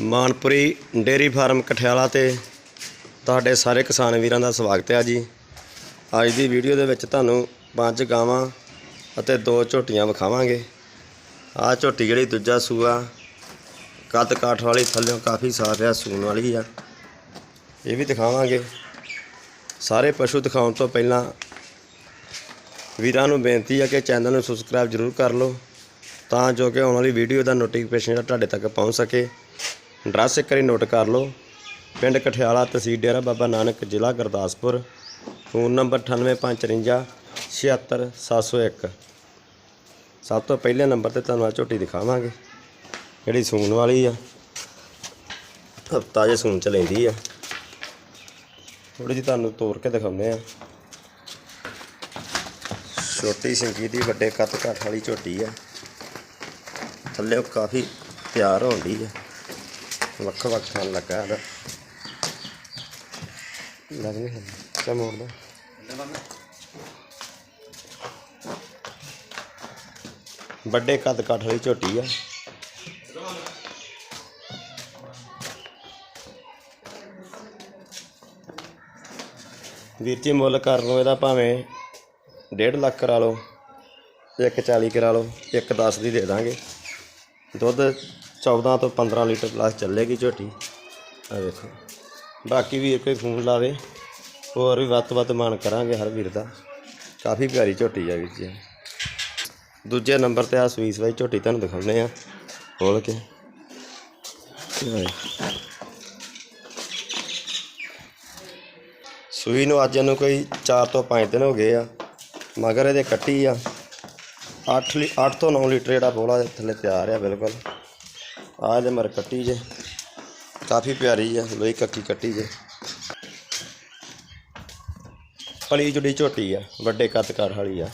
ਮਾਨਪੁਰੀ dairy farm Kathiala ਤੇ ਤੁਹਾਡੇ ਸਾਰੇ ਕਿਸਾਨ ਵੀਰਾਂ ਦਾ ਸਵਾਗਤ ਹੈ ਜੀ। ਅੱਜ ਦੀ ਵੀਡੀਓ ਦੇ ਵਿੱਚ ਤੁਹਾਨੂੰ ਪੰਜ ਗਾਵਾਂ ਅਤੇ ਦੋ ਝੋਟੀਆਂ ਵਿਖਾਵਾਂਗੇ। ਆਹ ਝੋਟੀ ਜਿਹੜੀ ਦੂਜਾ ਸੂਆ, ਕੱਦ ਕਾਠ ਵਾਲੀ ਥੱਲਿਓਂ ਕਾਫੀ ਸਾਫ਼ ਆ, ਸੂਣ ਵਾਲੀ ਆ। ਇਹ ਵੀ ਦਿਖਾਵਾਂਗੇ। ਸਾਰੇ ਪਸ਼ੂ ਦਿਖਾਉਣ ਤੋਂ ਪਹਿਲਾਂ ਵੀਰਾਂ ਨੂੰ ਬੇਨਤੀ ਹੈ ਕਿ ਚੈਨਲ ਨੂੰ ਸਬਸਕ੍ਰਾਈਬ ਜ਼ਰੂਰ ਕਰ ਲਓ, ਤਾਂ ਜੋ ਕਿ ਆਉਣ ਵਾਲੀ ਵੀਡੀਓ ਦਾ ਨੋਟੀਫਿਕੇਸ਼ਨ ਜਿਹੜਾ ਤੁਹਾਡੇ ਤੱਕ ਪਹੁੰਚ ਸਕੇ। ਐਡਰੈਸ ਇੱਕ ਵਾਰੀ ਨੋਟ ਕਰ ਲਓ। ਪਿੰਡ ਕਠਿਆਲਾ ਤਹਿਸੀਲ ਡੇਰਾ ਬਾਬਾ ਨਾਨਕ, ਜ਼ਿਲ੍ਹਾ ਗੁਰਦਾਸਪੁਰ। ਫੋਨ ਨੰਬਰ 9854 76701 ਸਭ ਤੋਂ ਪਹਿਲੇ ਨੰਬਰ ਤੇ ਤੁਹਾਨੂੰ ਆਹ ਝੋਟੀ ਦਿਖਾਵਾਂਗੇ। ਜਿਹੜੀ ਸੂਣ ਵਾਲੀ ਆ। ਹਫਤਾ ਜੇ ਸੂਣ ਚ ਲੈਂਦੀ ਆ। ਥੋੜੀ ਜਿਹੀ ਤੁਹਾਨੂੰ ਤੋੜ ਕੇ ਦਿਖਾਉਂਦੇ ਆ। ਛੋਟੀ ਸਿੰਗੀ ਦੀ ਵੱਡੇ ਕੱਦ ਕਾਠ ਵਾਲੀ ਝੋਟੀ ਆ। ਥੱਲੇ ਕਾਫੀ ਤਿਆਰ ਹੋਣੀ ਆ। ਵੱਖ ਵੱਖ ਥਾਂ ਲੱਗਾ ਇਹਦਾ ਲੱਗ ਨਹੀਂ ਚਾ ਮੋੜਦਾ ਵੱਡੇ ਕੱਦ ਕਾਠ ਵਾਲੀ ਝੋਟੀ ਆ। ਵੀਰ ਜੀ, ਮੁੱਲ ਕਰ ਲਓ ਇਹਦਾ ਭਾਵੇਂ 1.5 ਲੱਖ ਕਰਾ ਲਓ 140 ਕਰਾ ਲਓ 110 ਦੀ ਦੇ ਦਾਂਗੇ। ਦੁੱਧ 14 ਤੋਂ 15 ਲੀਟਰ ਪਲੱਸ ਚੱਲੇਗੀ ਝੋਟੀ। ਆ ਵੇਖੋ। ਬਾਕੀ ਵੀ ਕੋਈ ਫੋਨ ਲਾਵੇ। ਹੋਰ ਵੀ ਵੱਧ ਤੋਂ ਵੱਧ ਮਾਨ ਕਰਾਂਗੇ ਹਰ ਵੀਰ ਦਾ। ਕਾਫੀ ਪਿਆਰੀ ਝੋਟੀ ਆ ਵੀਰ ਜੀ। ਦੂਜੇ ਨੰਬਰ ਤੇ ਆ ਸਵੀਸ ਵਾਈ ਝੋਟੀ ਤੁਹਾਨੂੰ ਦਿਖਾਉਂਦੇ ਆ ਖੋਲ ਕੇ। ਸੂਈ ਨੂੰ ਅੱਜ ਇਹਨੂੰ ਕੋਈ 4 ਤੋਂ 5 ਦਿਨ ਹੋ ਗਏ ਆ। ਮਗਰ ਇਹਦੇ ਕੱਟੀ ਆ। 8 ਲੀ 8 ਤੋਂ 9 ਲੀਟਰ ਜਿਹੜਾ ਬੋਲਾ ਥੱਲੇ ਤਿਆਰ ਆ ਬਿਲਕੁਲ। ਆ ਜੇ ਮਰ ਕੱਟੀ ਜੇ। ਕਾਫੀ ਪਿਆਰੀ ਆ ਲੋਈ ਕੱਕੀ ਕੱਟੀ ਜੇ। ਪਲੀ ਜੁੜੀ ਝੋਟੀ ਆ, ਵੱਡੇ ਕੱਦ ਕਰ ਵਾਲੀ ਆ।